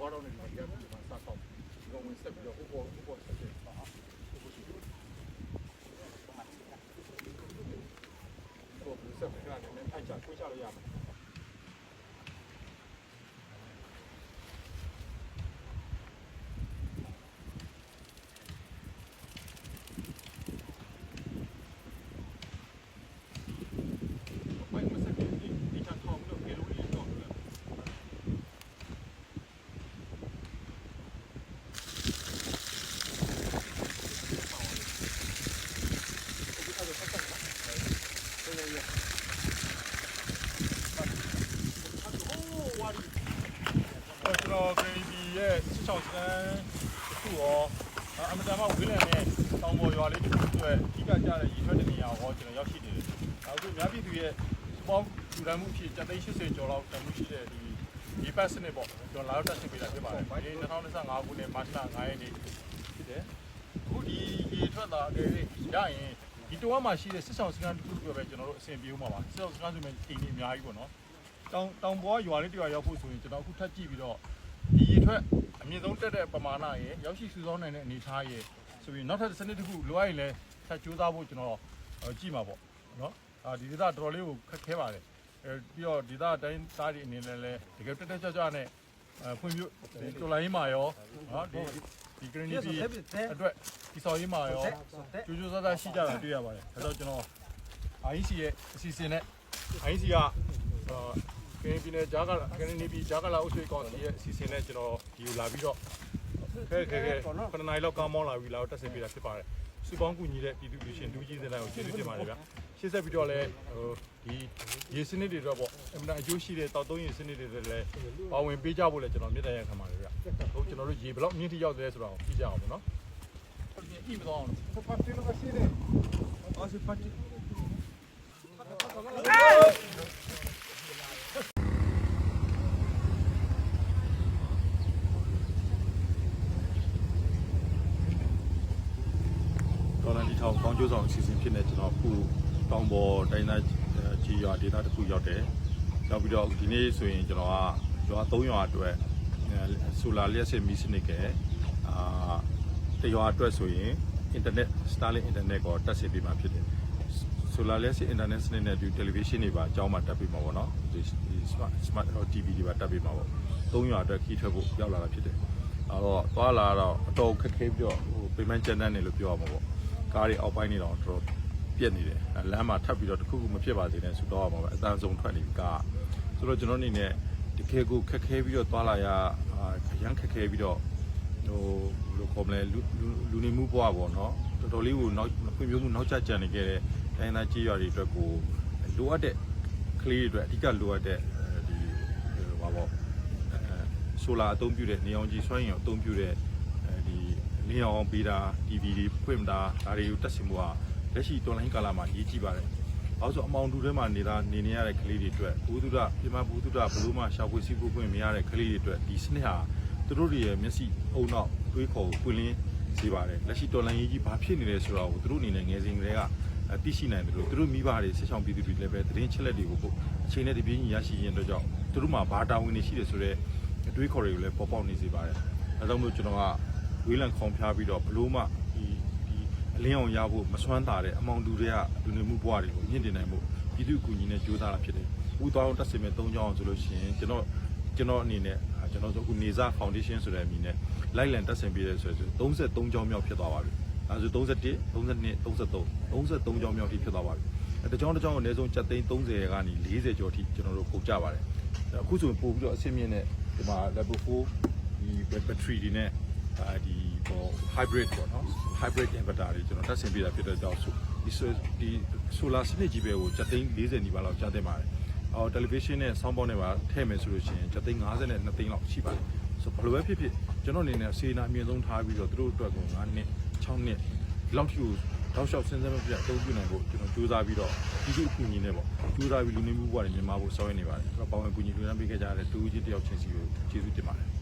ဘွားတော်နဲ့ဒီမှာဒီမှာစဆောက်ဒီကောင်ဝင်ဆက်ပြီးတော့ဟိုပေါ်ဟိုပေါ်ဆက်တယ်ပါဟိုပေါ်ရှိတယ်ဟိုဘူးဆက်ပြီးတော့လည်းထိုက်ချခွေးချလို့ရမှာ Poi တော် KBB ရဲ့စစ်ဆောင်စကန်ခုရောအမတန်မှဝင်းလည်နဲ့တောင်ပေါ်ရွာလေးတစ်ခုအတွက်အဓိကကျတဲ့ရည်ရွယ်တဲ့နေရာဟောကျွန်တော်ရောက်ရှိနေတယ်။အခုများပြည်သူရဲ့စပေါင်းလူတန်းမှုဖြစ်7သိန်း80ကျော်လောက်တန်မှုရှိတဲ့ဒီဒီပတ်စနစ်ပေါ့ကျွန်တော်လာရောက်တက်ဆင်ပေးတာဖြစ်ပါတယ်။ဒီ2025ခုနှစ်မတ်လ9ရက်နေ့ဖြစ်တယ်။အခုဒီရေထွက်တာအကယ်၍ရရင်ဒီတောမှာရှိတဲ့စစ်ဆောင်စကန်တစ်ခုအတွက်ပဲကျွန်တော်တို့အဆင်ပြေဦးမှာပါ။စစ်ဆောင်စကန်ဆိုရင်အိမ်ကြီးအများကြီးပေါ့နော်။တောင်တောင်ပေါ်ရွာလေးတရွာရောက်ဖို့ဆိုရင်ကျွန်တော်အခုထပ်ကြည့်ပြီးတော့ ဒီရေထွက်အမြင့်ဆုံးတက်တဲ့ပမာဏရဲ့ရောက်ရှိစုဆောင်းနိုင်တဲ့အနေအထားရဲ့ဆိုပြီးနောက်ထပ်စနစ်တစ်ခုလိုအပ်ရင်လည်းထပ်ကြိုးစားဖို့ကျွန်တော်ကြည့်မှာပေါ့နော်အာဒီဒေသတော်တော်လေးကိုခက်ခဲပါတယ်အဲပြီးတော့ဒေသတိုင်းသားတွေအနေနဲ့လည်းတကယ်တက်တက်ကြွကြွနဲ့အဖွံ့ဖြိုးတော်လိုင်းမှာရောနော်ဒီဒီကရနီဒီအတွက်ဒီဆော်ရေးမှာရောကျိုးကျိုးစားစားရှိကြတာတွေ့ရပါတယ်အဲတော့ကျွန်တော် IC ရဲ့အစီအစဉ်နဲ့ IC ကအာ ကရင်ပြည်နယ်ဂျာကကရင်ပြည်ဂျာကလာအုပ်စုကောင်စီရဲ့အစီအစဉ်နဲ့ကျွန်တော်ဒီကိုလာပြီးတော့ခဲခဲခဲခဏနိုင်လောက်ကောင်းမောင်းလာပြီးလာတော့တက်ဆင်ပေးတာဖြစ်ပါတယ်စုပေါင်းကူညီတဲ့ပြည်သူလူရှင်လူကြီးစင်တိုင်းကိုကျေးဇူးတင်ပါတယ်ဗျရှေ့ဆက်ပြီးတော့လည်းဟိုဒီရေစနစ်တွေတော့ပေါ့အမှန်အကျိုးရှိတဲ့တောက်သုံးရေစနစ်တွေလည်းပါဝင်ပေးကြဖို့လည်းကျွန်တော်မြတ်တရားခံပါတယ်ဗျဟုတ်ကျွန်တော်တို့ရေဘလောက်မြင့်ထိရောက်တယ်ဆိုတော့ကြည့်ကြအောင်ပေါ့နော်ဒီမတော့အောင် Partito facile. Oggi partito. ဒေါ်လာဒီ ထောင်ကောင်းကျိုးဆောင်အစီအစဉ်ဖြစ်နေကျွန်တော်အခုတောင်ပေါ်တိုင်းသားကြီးရွာဒေသတစ်ခုရောက်တယ်။ရောက်ပြီးတော့ဒီနေ့ဆိုရင်ကျွန်တော်ကရွာ၃ရွာအတွက်ဆိုလာလျှက်စစ်မီးစနစ်ကအာတရွာအတွက်ဆိုရင် internet Starlink internet ကိုတက်ဆင်ပေးမှာဖြစ်တယ်။ solar လျှက်စစ် internet စနစ်နဲ့ဒီ television တွေပါအကြောင်းမှာတက်ပေးမှာပေါ့နော်။ဒီ smart smart TV တွေပါတက်ပေးမှာပေါ့။၃ရွာအတွက်ခီးထွက်ဖို့ရောက်လာတာဖြစ်တယ်။အဲ့တော့သွားလာတော့အတော်ခက်ခဲပြီးတော့ဟို payment ကျန်တဲ့နေလို့ပြောရမှာပေါ့။ ကားတွေအောက်ပိုင်းနေတော့တော်တော်ပြက်နေတယ်လမ်းမှာထပ်ပြီးတော့တခုခုမဖြစ်ပါစေနဲ့ဆိုတော့မှာပဲအတန်းဆုံးထွက်နေပြီကားဆိုတော့ကျွန်တော်အနေနဲ့တကယ်ကိုခက်ခဲပြီးတော့သွားလာရရမ်းခက်ခဲပြီးတော့ဟိုဘယ်လိုခေါ်မလဲလူလူနေမှုဘဝပေါ့နော်တော်တော်လေးကိုနောက်ဖွံ့ဖြိုးမှုနောက်ကျကျန်နေခဲ့တဲ့တိုင်းသားကြီးရွာတွေအတွက်ကိုလိုအပ်တဲ့ကလေးတွေအတွက်အဓိကလိုအပ်တဲ့ဒီဟောပေါ့ဆိုလာအသုံးပြုတဲ့နေအောင်ကြီးစွမ်းရည်အသုံးပြုတဲ့ဒီ လင်းအောင်ပေးတာ TV တွေဖွင့်တာဒါတွေကိုတက်ဆင်မှုကလက်ရှိတွန်လိုင်းကာလာမှာရေးကြည့်ပါတယ်။ဘာလို့ဆိုအမောင်တူထဲမှာနေတာနေနေရတဲ့ကလေးတွေအတွက်ဘူဒုဒပြမဘူဒုဒဘလို့မှရှာဖွေစီးဖို့ခွင့်မရတဲ့ကလေးတွေအတွက်ဒီစနစ်ဟာသူတို့တွေရဲ့မျက်စိအုံနောက်တွေးခေါ်ကိုပွင့်လင်းစေပါတယ်။လက်ရှိတော်လိုင်းရေးကြီးဘာဖြစ်နေလဲဆိုတော့သူတို့အနေနဲ့ငယ်စဉ်ကတည်းကသိရှိနိုင်တယ်လို့သူတို့မိဘတွေဆက်ဆောင်ပြည်သူတွေလည်းပဲသတင်းချက်လက်တွေကိုအချိန်နဲ့တပြေးညီရရှိရင်တော့ကြောင့်သူတို့မှာဘာတာဝန်တွေရှိတယ်ဆိုတော့အတွေးခေါ်တွေကိုလည်းပေါ်ပေါက်နေစေပါတယ်။အဲဒါကြောင့်မို့ကျွန်တော်က ဝေးလံခေါင်ဖျားပြီးတော့ဘလို့မှဒီဒီအလင်းအောင်ရဖို့မစွမ်းတာတဲ့အမောင်တူတွေကလူနေမှုဘဝတွေကိုမြင့်တင်နိုင်ဖို့ပြည်သူ့အကူအညီနဲ့ကြိုးစားတာဖြစ်တယ်။ဦးသွားအောင်တက်စင်မဲ့၃ကြောင်းအောင်ဆိုလို့ရှိရင်ကျွန်တော်ကျွန်တော်အနေနဲ့ကျွန်တော်ဆိုအခုနေစာ foundation ဆိုတဲ့အမည်နဲ့လိုက်လံတက်ဆင်ပေးရဲဆိုတော့33ကြောင်းမြောက်ဖြစ်သွားပါပြီ။အဲဆို31 32 33 33ကြောင်းမြောက်ထိဖြစ်သွားပါပြီ။အဲတကြောင်းတကြောင်းအနည်းဆုံး7သိန်း30ကနေ40ကျော်ထိကျွန်တော်တို့ပို့ကြပါတယ်။အခုဆိုရင်ပို့ပြီးတော့အဆင့်မြင့်တဲ့ဒီမှာ level 4ဒီ battery တွေနဲ့ အဲဒီဟို hybrid ပေါ့နော် hybrid inverter တွေကျွန်တော်တက်ဆင်ပေးတာဖြစ်တဲ့ကြောင့်ဆိုဒီဒီ solar စနစ်ကြီးပဲကို7သိန်း40နီးပါးလောက်ကြားတင်ပါတယ်။အော် television နဲ့ sound box နဲ့ပါထည့်မယ်ဆိုလို့ရှိရင်7သိန်း50နဲ့2သိန်းလောက်ရှိပါတယ်။ဆိုဘယ်လိုပဲဖြစ်ဖြစ်ကျွန်တော်အနေနဲ့စေနာအမြင့်ဆုံးထားပြီးတော့သူတို့အတွက်ကို9နှစ်6နှစ်ဒီလောက်ထိကိုတောက်လျှောက်စဉ်းစားမပြတ်အသုံးပြုနိုင်ဖို့ကျွန်တော်ကြိုးစားပြီးတော့ဒီလိုအကူအညီနဲ့ပေါ့ကြိုးစားပြီးလူနေမှုဘဝတွေမြန်မာဖို့ဆောင်ရွက်နေပါတယ်။အဲ့တော့ပေါဝင်အကူအညီလူနန်းပေးခဲ့ကြတဲ့တူဦးကြီးတယောက်ချင်းစီကိုကျေးဇူးတင်ပါတယ်။